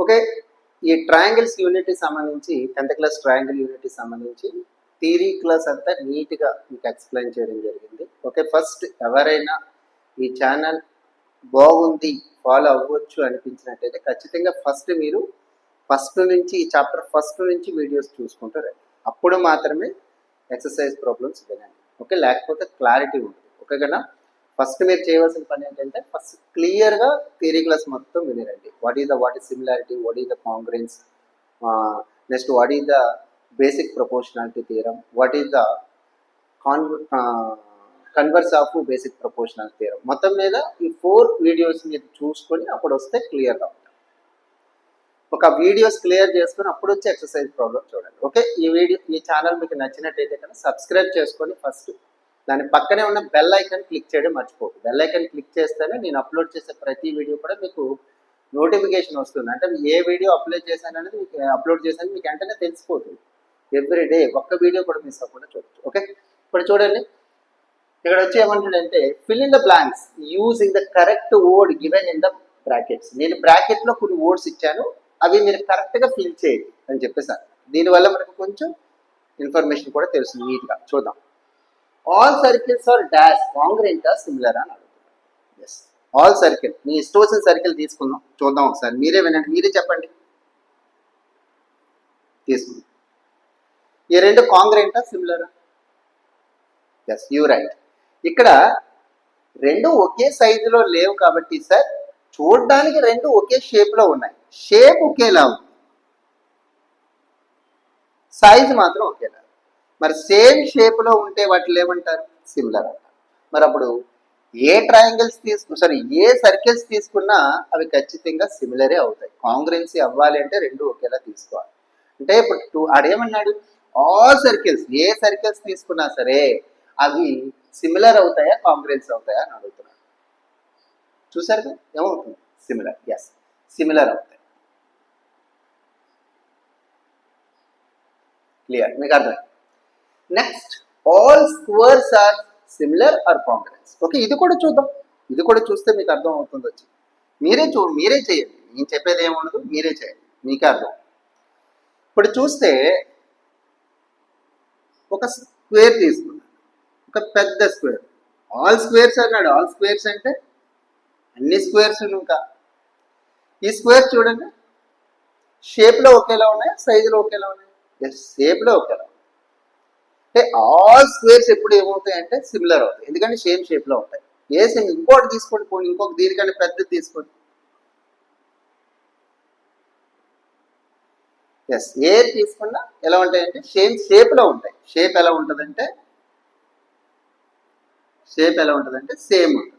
Okay. ఈ triangles యూనిట్కి సంబంధించి టెన్త్ క్లాస్ ట్రయాంగిల్ యూనిట్కి సంబంధించి థియరీ క్లాస్ అంతా నీట్గా మీకు ఎక్స్ప్లెయిన్ చేయడం జరిగింది. ఓకే ఫస్ట్ ఎవరైనా ఈ ఛానల్ బాగుంది ఫాలో అవ్వచ్చు అనిపించినట్టయితే ఖచ్చితంగా ఫస్ట్ మీరు ఫస్ట్ నుంచి ఈ చాప్టర్ ఫస్ట్ నుంచి వీడియోస్ చూసుకుంటారు అప్పుడు మాత్రమే ఎక్సర్సైజ్ ప్రాబ్లమ్స్ వినండి. ఓకే లేకపోతే క్లారిటీ ఉంటుంది. ఓకే కదా? ఫస్ట్ మీరు చేయవలసిన పని ఏంటంటే ఫస్ట్ క్లియర్గా థియరీ క్లాస్ మొత్తం వినిరండి what is the what is similarity what is the congruence next what is the basic proportionality theorem what is the con converse of basic proportional theorem మొత్తం మీద ఈ ఫోర్ వీడియోస్ మీరు చూసుకొని అప్పుడు వస్తే క్లియర్గా ఉంటుంది ఒక వీడియోస్ క్లియర్ చేసుకొని అప్పుడు వచ్చి ఎక్సర్సైజ్ ప్రాబ్లమ్ చూడండి. ఓకే ఈ వీడియో ఈ ఛానల్ మీకు నచ్చినట్టయితే కనుక సబ్స్క్రైబ్ చేసుకొని ఫస్ట్ దాని పక్కనే ఉన్న బెల్ ఐకాన్ క్లిక్ చేయడం మర్చిపోదు బెల్ ఐకాన్ క్లిక్ చేస్తేనే నేను అప్లోడ్ చేసే ప్రతి వీడియో కూడా మీకు నోటిఫికేషన్ వస్తుంది. అంటే ఏ వీడియో అప్లోడ్ చేశాను అనేది మీకు అప్లోడ్ చేశాను మీకు వెంటనే తెలిసిపోతుంది. ఎవ్రీ డే ఒక్క వీడియో కూడా మిస్ అవ్వకుండా చూడొచ్చు. ఓకే ఇప్పుడు చూడండి. ఇక్కడ వచ్చి ఏమంటాడంటే fill in the blanks using the correct word given in the brackets నేను బ్రాకెట్లో కొన్ని వర్డ్స్ ఇచ్చాను. అవి మీరు కరెక్ట్గా ఫిల్ చేయండి అని చెప్పేసాను. దీనివల్ల మనకు కొంచెం ఇన్ఫర్మేషన్ కూడా తెలుస్తుంది. నీట్గా చూద్దాం. All circles are dash congruent similar అని అడుగుతున్నాను ఎస్ ఆల్ సర్కిల్ మీ ఇష్టం వచ్చిన సర్కిల్ తీసుకుందాం. చూద్దాం ఒకసారి. మీరే వినండి. మీరే చెప్పండి. తీసుకుందాం. ఈ రెండు కాంగ్రెంటా సిమిలరా ఎస్ యూ రైట్ ఇక్కడ రెండు ఒకే సైజులో లేవు కాబట్టి సార్ చూడడానికి రెండు ఒకే షేప్లో ఉన్నాయి. షేప్ ఒకేలా ఉంది. సైజు మాత్రం ఒకేలా. మరి సేమ్ షేప్లో ఉంటే వాటిని ఏమంటారు? సిమిలర్ అంటారు మరి అప్పుడు ఏ ట్రయాంగిల్స్ తీసుకు సారీ ఏ సర్కిల్స్ తీసుకున్నా అవి ఖచ్చితంగా సిమిలరే అవుతాయి. కాంగ్రెన్సీ అవ్వాలి అంటే రెండు ఒకేలా తీసుకోవాలి. అంటే ఇప్పుడు టూ ఆడేమన్నాడు? ఆల్ సర్కిల్స్ ఏ సర్కిల్స్ తీసుకున్నా సరే అవి సిమిలర్ అవుతాయా కాంగ్రెన్స్ అవుతాయా అని అడుగుతున్నాడు. చూసారు కదా? ఏమవుతుంది? సిమిలర్ ఎస్ సిమిలర్ అవుతాయి. క్లియర్ మీకు అర్థమైంది? Next all squares are similar or congruent okay ఇది కూడా చూద్దాం. ఇది కూడా చూస్తే మీకు అర్థం అవుతుంది వచ్చి. మీరే చూ మీరే చేయండి. నేను చెప్పేది ఏముండదు? మీరే చేయండి. మీకే అర్థం. ఇప్పుడు చూస్తే ఒక స్క్వేర్ తీసుకున్నాను. ఒక పెద్ద స్క్వేర్ ఆల్ స్క్వేర్స్ అన్నాడు. ఆల్ స్క్వేర్స్ అంటే అన్ని స్క్వేర్స్ ఇంకా. ఈ స్క్వేర్ చూడండి. షేప్లో ఒకేలా ఉన్నాయి? సైజులో ఒకేలా ఉన్నాయి? షేప్లో ఒకేలా అంటే ఆల్ స్క్వేర్స్ ఎప్పుడు ఏమవుతాయి అంటే సిమిలర్ అవుతాయి. ఎందుకంటే సేమ్ షేప్లో ఉంటాయి. ఏ సేమ్ ఇంకోటి తీసుకోండి పోనీ ఇంకొక దీనికంటే పెద్దది తీసుకోండి. ఎస్ ఏ తీసుకున్నా ఎలా ఉంటాయంటే సేమ్ షేప్లో ఉంటాయి. షేప్ ఎలా ఉంటుందంటే షేప్ ఎలా ఉంటుందంటే సేమ్ ఉంటుంది.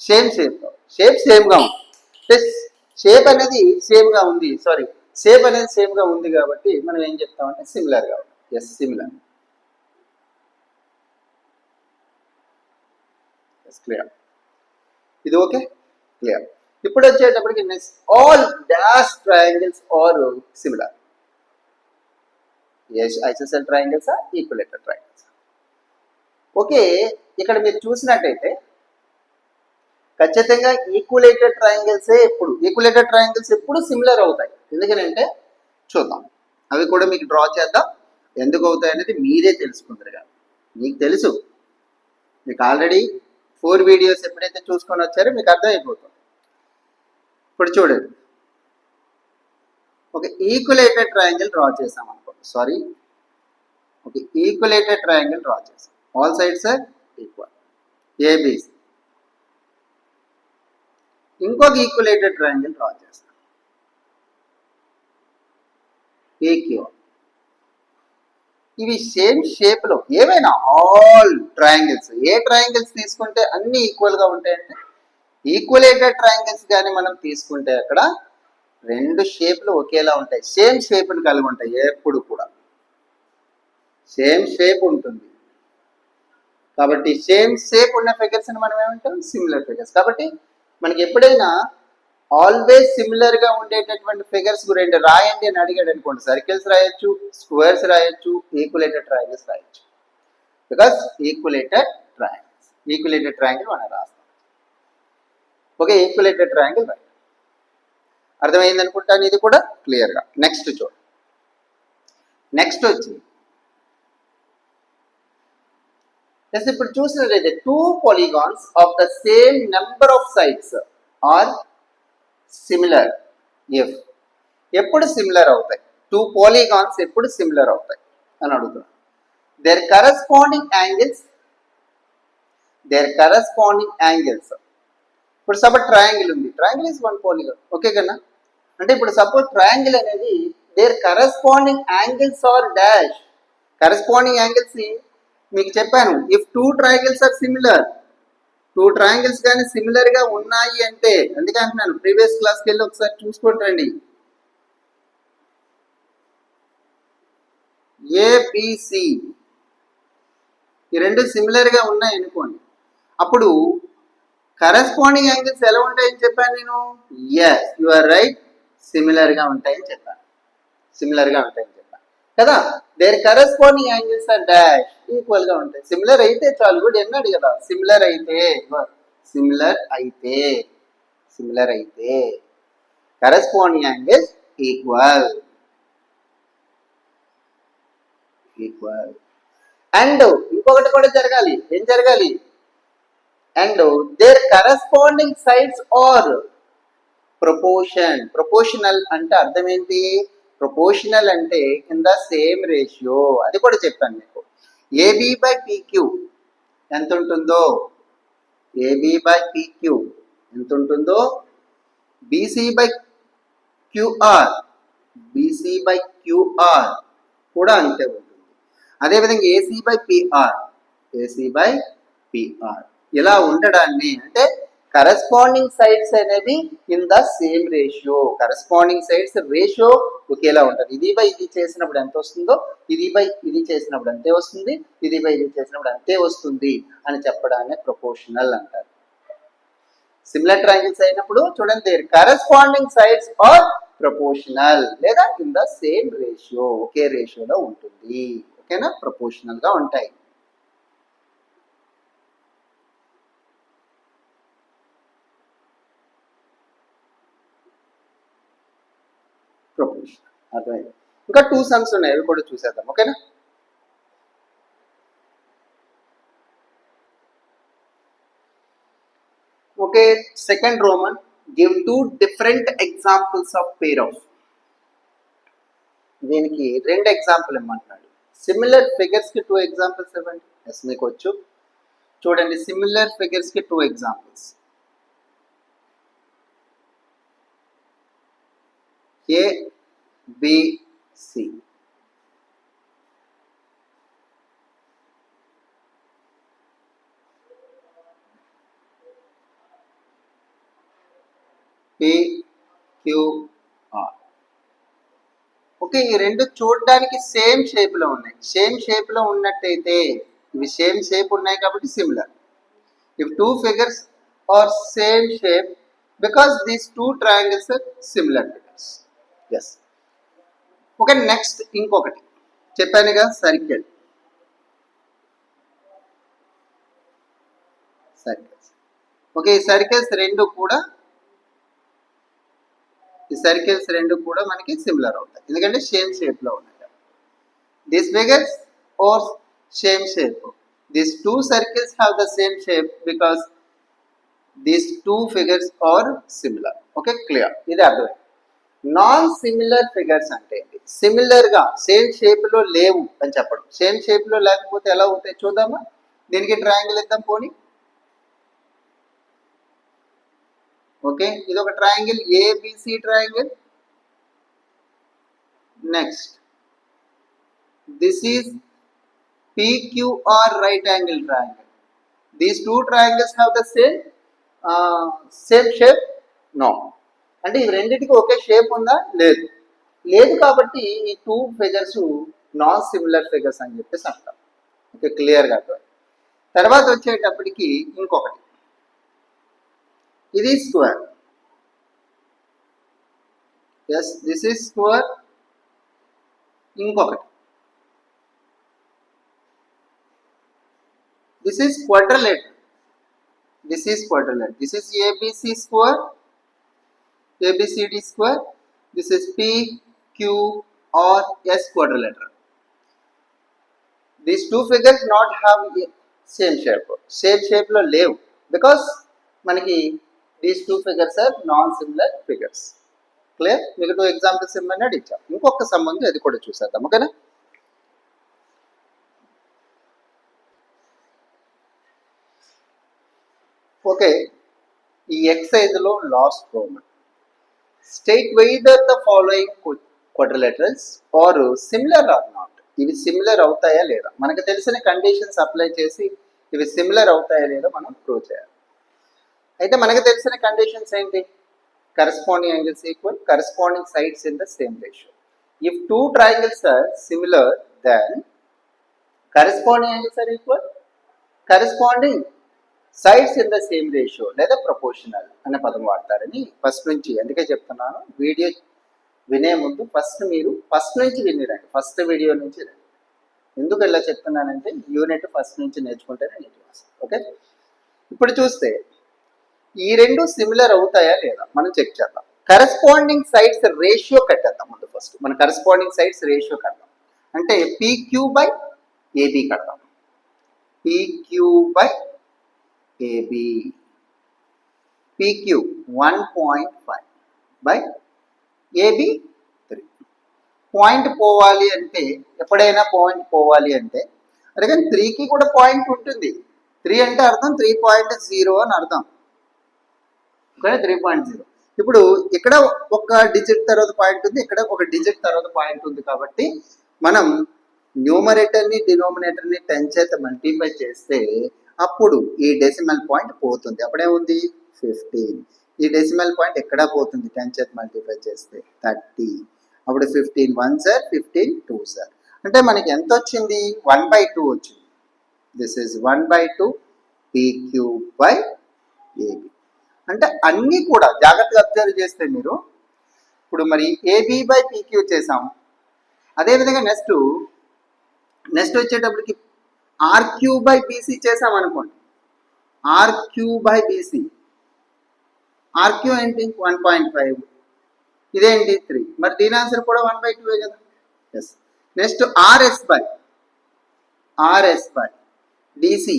సేమ్ షేప్లో షేప్ సేమ్గా ఉంటుంది. అంటే షేప్ అనేది సేమ్గా ఉంది. సారీ షేప్ అనేది సేమ్గా ఉంది కాబట్టి మనం ఏం చెప్తామంటే సిమిలర్గా ఉంటుంది. ఎస్ సిమిలర్ ఎస్ క్లియర్ ఇది ఓకే క్లియర్ ఇప్పుడు వచ్చేటప్పటికి next all dash triangles are similar isosceles triangles equilateral triangles okay ఇక్కడ మీరు చూసినట్టయితే ఖచ్చితంగా ఈక్వలేటెడ్ ట్రయాంగిల్సే ఎప్పుడు ఈక్వలేటెడ్ ట్రయాంగిల్స్ ఎప్పుడు సిమిలర్ అవుతాయి. ఎందుకనంటే చూద్దాం. అవి కూడా మీకు డ్రా చేద్దాం. ఎందుకు అవుతాయి అనేది మీరే తెలుసుకుందరుగా మీకు తెలుసు. మీకు ఆల్రెడీ ఫోర్ వీడియోస్ ఎప్పుడైతే చూసుకొని వచ్చారో మీకు అర్థమైపోతుంది. ఇప్పుడు చూడండి. ఒక ఈక్వలేటెడ్ ట్రయాంగిల్ డ్రా చేసాం అనుకోండి సారీ ఒక ఈక్వలేటెడ్ ట్రయాంగిల్ డ్రా చేసాం all sides are equal A B C ఇంకొక ఈక్వలేటెడ్ ట్రయాంగిల్ డ్రా చేస్తాం ఏక్యూఆర్ ఇవి సేమ్ షేప్లో ఏవైనా ఆల్ ట్రయాంగిల్స్ ఏ ట్రయాంగిల్స్ తీసుకుంటే అన్ని ఈక్వల్గా ఉంటాయంటే? ఈక్వలేటెడ్ ట్రయాంగిల్స్ కానీ మనం తీసుకుంటే అక్కడ రెండు షేప్లు ఒకేలా ఉంటాయి. సేమ్ షేప్ని కలిగి ఉంటాయి ఎప్పుడు కూడా. సేమ్ షేప్ ఉంటుంది. కాబట్టి సేమ్ షేప్ ఉన్న ఫిగర్స్ మనం ఏమంటాం? సిమిలర్ ఫిగర్స్ కాబట్టి మనకి ఎప్పుడైనా ఆల్వేస్ సిమిలర్గా ఉండేటటువంటి ఫిగర్స్ రెండు రాయండి అని అడిగాడు అనుకోండి. సర్కిల్స్ రాయొచ్చు స్క్వేర్స్ రాయొచ్చు ఈక్వలేటెడ్ ట్రయాంగిల్స్ రాయొచ్చు. Because equilateral triangles equilateral triangle మనం రాస్తాం. ఓకే ఈక్వలేటెడ్ ట్రయాంగిల్ రైట్ అర్థమైంది అనుకుంటాను ఇది కూడా? క్లియర్గా నెక్స్ట్ చూడు. నెక్స్ట్ వచ్చి ఇప్పుడు చూసినట్లయితే two polygons of the same number of sides are similar if ఎప్పుడు సిమిలర్ అవుతాయి? టూ పోలీగాన్స్ ఎప్పుడు సిమిలర్ అవుతాయి? అని అడుగుతున్నాను their corresponding angles their corresponding angles ఇప్పుడు సపోజ్ ట్రయాంగిల్ ఉంది. Triangle is one polygon okay కన్నా? అంటే ఇప్పుడు సపోజ్ ట్రయాంగిల్ అనేది their corresponding angles are dash corresponding angles మీకు చెప్పాను. If two triangles are similar two triangles కానీ సిమిలర్గా ఉన్నాయి అంటే అందుకే అంటున్నాను ప్రీవియస్ క్లాస్కి వెళ్ళి ఒకసారి చూసుకొని రండి. ఏబిసి ఈ రెండు సిమిలర్గా ఉన్నాయి అనుకోండి. అప్పుడు కరెస్పాండింగ్ యాంగిల్స్ ఎలా ఉంటాయని చెప్పాను నేను? ఎస్ యు ఆర్ రైట్ సిమిలర్గా ఉంటాయని చెప్పాను. సిమిలర్గా ఉంటాయని కదా? Their corresponding angles are dash ఈక్వల్గా ఉంటాయి. సిమిలర్ అయితే చాలు కూడా ఎన్నాడు కదా? సిమిలర్ అయితే సిమిలర్ అయితే సిమిలర్ అయితే. Corresponding angles equal equal and ఇంకొకటి కూడా జరగాలి. ఏం జరగాలి? And their corresponding sides are proportion proportional అంటే అర్థం ఏంటి? ప్రపోర్షనల్ అంటే కింద సేమ్ రేషియో అది కూడా చెప్పాను మీకు. ఏబి బై పీక్యూ ఎంత ఉంటుందో? ఏబి బై పీక్యూ ఎంత ఉంటుందో? B C by Q R B C by Q R కూడా అంతే ఉంటుంది. అదేవిధంగా A C by P R A C by P R ఇలా ఉండడాన్ని అంటే కరస్పాండింగ్ సైడ్స్ అనేది in the same ratio corresponding sides ratio ఒకేలా ఉంటుంది. ఇది బై ఇది చేసినప్పుడు ఎంత వస్తుందో ఇది బై ఇది చేసినప్పుడు అంతే వస్తుంది ఇది బై ఇది చేసినప్పుడు అంతే వస్తుంది అని చెప్పడాన్ని ప్రపోర్షనల్ అంటారు. సిమిలర్ ట్రయాంగిల్స్ అయినప్పుడు చూడండి కరస్పాండింగ్ సైడ్స్ ఆర్ ప్రపోర్షనల్ లేదా ఇన్ ద సేమ్ రేషియో ఒకే రేషియోలో ఉంటుంది. ఓకేనా? ప్రపోర్షనల్గా ఉంటాయి ప్రపోర్షనల్ అర్థమైంది. ఇంకా టూ సమ్స్ ఉన్నాయి అవి కూడా చూసేద్దాం ఓకేనా? Okay second Roman give two different examples of pair of దీనికి రెండు ఎగ్జాంపుల్ ఇమ్మంటున్నాడు. సిమిలర్ ఫిగర్స్కి టూ ఎగ్జాంపుల్స్ ఇవ్వండి. ఎస్ మీకు వచ్చు. చూడండి similar ఫిగర్స్కి two examples A B C P Q R okay ఈ రెండు చూడడానికి సేమ్ షేప్లో ఉన్నాయి. సేమ్ షేప్లో ఉన్నట్టయితే ఇవి సేమ్ షేప్ ఉన్నాయి కాబట్టి similar if two figures are same shape because these two triangles are similar figures yes okay next ఇంకొకటి. చెప్పానుగా సర్కిల్ సర్కిల్స్ ఓకే ఈ సర్కిల్స్ రెండు కూడా ఈ సర్కిల్స్ రెండు కూడా మనకి సిమిలర్ అవుతాయి. ఎందుకంటే సేమ్ షేప్లో ఉన్నాయి. This figures or same shape this two circles have the same shape because these two figures are similar okay clear ఇది అర్థమైంది. నాన్ సిమిలర్ ఫిగర్స్ అంటే సిమిలర్గా సేమ్ షేప్లో లేవు అని చెప్పడం. సేమ్ షేప్లో లేకపోతే ఎలా అవుతాయి చూద్దామా? దీనికి ట్రయాంగిల్ ఇద్దాం పోనీ. ఓకే ఇది ఒక triangle A B C triangle next this is P Q R right angle triangle these two triangles have the same same shape no అంటే ఇవి రెండింటికి ఒకే షేప్ ఉందా? లేదు. లేదు కాబట్టి ఈ two figures non similar figures అని చెప్పేసి అంటాం. ఓకే క్లియర్గా తర్వాత వచ్చేటప్పటికి ఇంకొకటి. ఇది square yes this is square ఇంకొకటి. This is quadrilateral this is quadrilateral this is A B C square ABCD square. This is P, Q, or S quadrilateral. These two figures not have same shape. Same shape lo లేవు because మనకి these two figures are non similar figures clear మీకు two examples ఇమ్మన్నాడు ఇచ్చాం ఇంకొక సంబంధం అది కూడా చూసేద్దాం ఓకేనా ఓకే ఈ ఎక్సైజ్లో last Roman state whether the following quadrilaterals are similar or not ఇవి సిమిలర్ అవుతాయా లేదా? మనకు తెలిసిన కండిషన్స్ అప్లై చేసి ఇవి సిమిలర్ అవుతాయా లేదా మనం ప్రూవ్ చేయాలి. అయితే మనకు తెలిసిన కండిషన్స్ ఏంటి? Corresponding angles equal corresponding sides in the same ratio if two triangles are similar then corresponding angles are equal corresponding sides in the same ratio లేదా ప్రపోర్షనల్ అనే పదం వాడతారని ఫస్ట్ నుంచి అందుకే చెప్తున్నాను. వీడియో వినే ముందు ఫస్ట్ మీరు ఫస్ట్ నుంచి వినిరండి ఫస్ట్ వీడియో నుంచి రండి. ఎందుకు ఇలా చెప్తున్నానంటే యూనిట్ ఫస్ట్ నుంచి నేర్చుకుంటేనే నీట్గా వస్తుంది ఓకే ఇప్పుడు చూస్తే ఈ రెండు సిమిలర్ అవుతాయా లేదా మనం చెక్ చేద్దాం. కరస్పాండింగ్ సైడ్స్ రేషియో కట్టేద్దాం ముందు ఫస్ట్ మన కరస్పాండింగ్ సైడ్స్ రేషియో కడదాం. అంటే P Q by A B కడదాం. P Q by A B P Q one point five by A B three point పోవాలి అంటే ఎప్పుడైనా పాయింట్ పోవాలి అంటే అదే కానీ త్రీకి కూడా పాయింట్ ఉంటుంది. త్రీ అంటే అర్థం త్రీ పాయింట్ జీరో అని అర్థం. కానీ త్రీ పాయింట్ జీరో ఇప్పుడు ఇక్కడ ఒక డిజిట్ తర్వాత పాయింట్ ఉంది ఇక్కడ ఒక డిజిట్ తర్వాత పాయింట్ ఉంది కాబట్టి మనం న్యూమరేటర్ని డినోమినేటర్ని టెన్ చేత మల్టిఫై చేస్తే అప్పుడు ఈ డెసిమల్ పాయింట్ పోతుంది. అప్పుడేముంది? ఫిఫ్టీన్ ఈ డెసిమల్ పాయింట్ ఎక్కడ పోతుంది? టెన్ చేత మల్టిప్లై చేస్తే థర్టీ అప్పుడు ఫిఫ్టీన్ వన్ సార్ ఫిఫ్టీన్ టూ సార్ అంటే మనకి ఎంత వచ్చింది వన్ బై టూ వచ్చింది this is one by two P Q by A B అంటే అన్నీ కూడా జాగ్రత్తగా అబ్జర్వ్ చేస్తే మీరు ఇప్పుడు మరి ఏబి బై పీక్యూ చేసాం. అదేవిధంగా నెక్స్ట్ నెక్స్ట్ వచ్చేటప్పటికి R Q by B C చేసాం అనుకోండి. R Q by B C R Q ఏంటి? వన్ పాయింట్ ఫైవ్ ఇదేంటి? త్రీ మరి దీని ఆన్సర్ కూడా వన్ బై టూ కదా? Yes next R S by R S by D C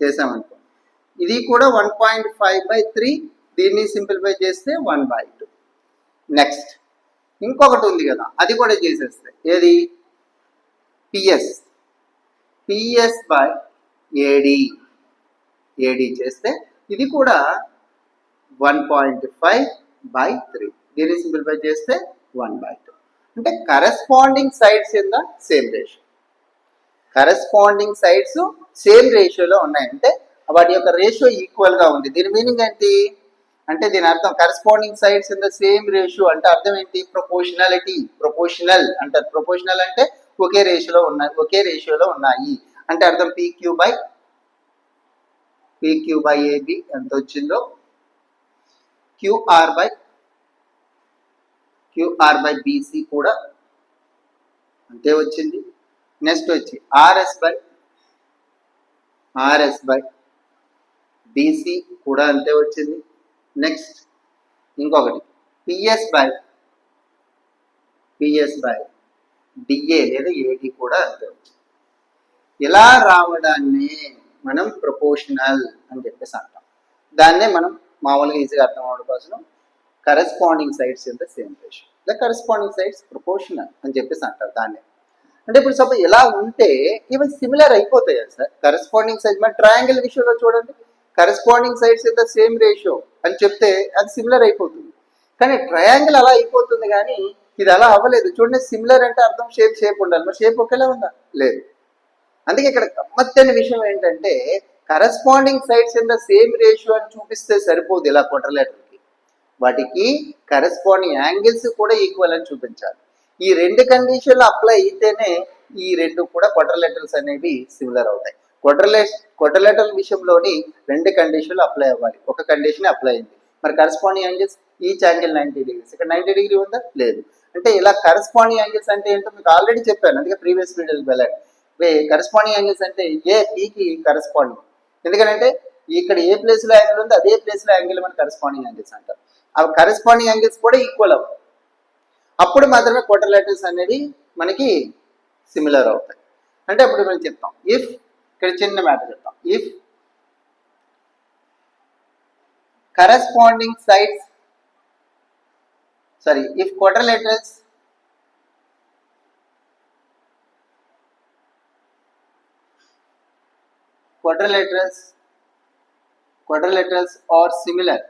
చేసామనుకో ఇది కూడా one point five by three దీన్ని సింప్లిఫై చేస్తే వన్ బై టూ నెక్స్ట్ ఇంకొకటి ఉంది కదా. అది కూడా చేసేస్తే. ఏది? P S P S by A D A D చేస్తే ఇది కూడా one point five by three దీన్ని సింప్లిఫై చేస్తే వన్ బై టూ అంటే corresponding sides in the same ratio corresponding sides same రేషియోలో ఉన్నాయంటే వాటి యొక్క రేషియో ఈక్వల్గా ఉంది. దీని మీనింగ్ ఏంటి? అంటే దీని అర్థం corresponding sides in the same ratio అంటే అర్థం ఏంటి? ప్రొపోర్షనాలిటీ ప్రొపోర్షనల్ అంటారు. ప్రొపోర్షనల్ అంటే ఒకే రేషియోలో ఉన్నాయి ఒకే రేషియోలో ఉన్నాయి. అంటే అర్థం P Q by P Q by A B ఎంత వచ్చిందో? Q R by Q R by B C కూడా అంతే వచ్చింది. నెక్స్ట్ వచ్చి R S by R S by B C కూడా అంతే వచ్చింది. నెక్స్ట్ ఇంకొకటి P S by P S by D A లేదా ఏడి కూడా అంతే ఇలా రావడాన్ని మనం ప్రపోర్షనల్ అని చెప్పేసి అంటాం. దాన్నే మనం మామూలుగా ఈజీగా అర్థం అవడం కోసం corresponding sides in the same ratio లేదా కరెస్పాండింగ్ సైడ్స్ ప్రపోర్షనల్ అని చెప్పేసి అంటారు దాన్నే. అంటే ఇప్పుడు సపోజ్ ఇలా ఉంటే ఇవి సిమిలర్ అయిపోతాయి సార్? కరెస్పాండింగ్ సైజ్ మన ట్రయాంగిల్ విషయంలో చూడండి. Corresponding sides in the same ratio అని చెప్తే అది సిమిలర్ అయిపోతుంది. కానీ ట్రయాంగిల్ అలా అయిపోతుంది కానీ ఇది అలా అవ్వలేదు. చూడండి సిమిలర్ అంటే అర్థం షేప్ షేప్ ఉండాలి. మరి షేప్ ఒకేలా ఉందా? లేదు. అందుకే ఇక్కడ గమ్మత్తైన విషయం ఏంటంటే corresponding sides in the same ratio అని చూపిస్తే సరిపోదు ఇలా కొట్రలేటర్కి వాటికి కరెస్పాండింగ్ యాంగిల్స్ కూడా ఈక్వల్ అని చూపించాలి. ఈ రెండు కండిషన్లు అప్లై అయితేనే ఈ రెండు కూడా క్వార్టర్లేటర్స్ అనేవి సిమిలర్ అవుతాయి. క్వార్టర్లే క్వార్టర్లేటర్ విషయంలోని రెండు కండిషన్లు అప్లై అవ్వాలి. ఒక కండిషన్ అప్లై అయింది. మరి corresponding angles each angle ninety degrees ఇక్కడ నైంటీ డిగ్రీ ఉందా? లేదు. అంటే ఇలా కరెస్పాండింగ్ యాంగిల్స్ అంటే ఏంటో మీకు ఆల్రెడీ చెప్పాను అందుకే ప్రీవియస్ వీడియోకి వెళ్ళాను. వే కరెస్పాండింగ్ యాంగిల్స్ అంటే ఏ పీకి కరెస్పాండింగ్ ఎందుకంటే ఇక్కడ ఏ ప్లేస్లో యాంగిల్ ఉందో అదే ప్లేస్లో యాంగిల్ మన కరెస్పాండింగ్ యాంగిల్స్ అంటారు అవి కరెస్పాండింగ్ యాంగిల్స్ కూడా ఈక్వల్ అవుతాయి అప్పుడు మాత్రమే క్వార్టర్లైటర్స్ అనేది మనకి సిమిలర్ అవుతాయి. అంటే అప్పుడు మనం చెప్తాం ఇఫ్ ఇక్కడ చిన్న మ్యాటర్ చెప్తాం. If corresponding sides sorry if quadrilaterals quadrilaterals quadrilaterals are similar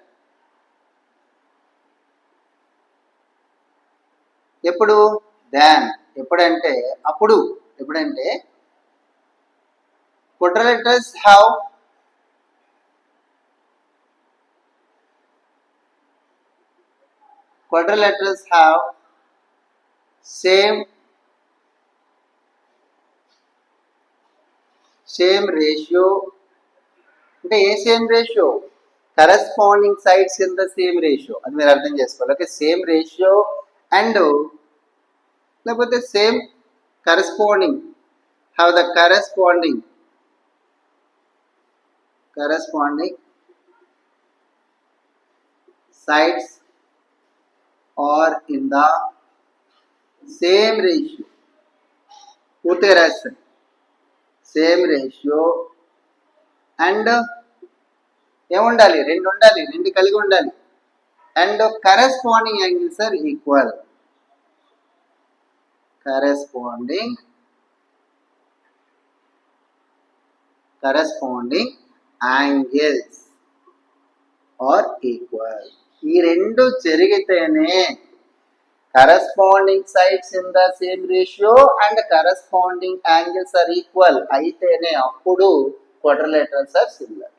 ఎప్పుడు దాన్ ఎప్పుడంటే అప్పుడు ఎప్పుడంటే quadrilaterals have quadrilaterals have same same ratio. అంటే ఏ same ratio corresponding sides in the same ratio అది మీరు అర్థం చేసుకోవాలి. ఓకే సేమ్ రేషియో అండ్ లేకపోతే same corresponding have the corresponding corresponding sides or in the same ratio. పూర్తిగా same same ratio and ఏముండాలి రెండు ఉండాలి రెండు కలిగి ఉండాలి and corresponding angles are equal corresponding corresponding angles are equal ఈ రెండు జరిగితేనే corresponding sides in the same ratio and corresponding angles are equal అయితేనే అప్పుడు quadrilaterals are similar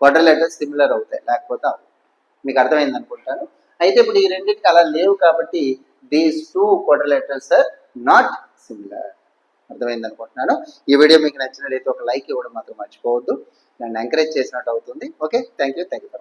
quadrilaterals similar అవుతాయి. లేకపోతే మీకు అర్థమైంది అనుకుంటాను. అయితే ఇప్పుడు ఈ రెండింటికి అలా లేవు కాబట్టి these two quadrilaterals are not similar అర్థమైంది అనుకుంటున్నాను. ఈ వీడియో మీకు నచ్చినట్లయితే ఒక లైక్ ఇవ్వడం మాత్రం మర్చిపోవద్దు. నన్ను ఎంకరేజ్ చేసినట్టు అవుతుంది. Okay thank you thank you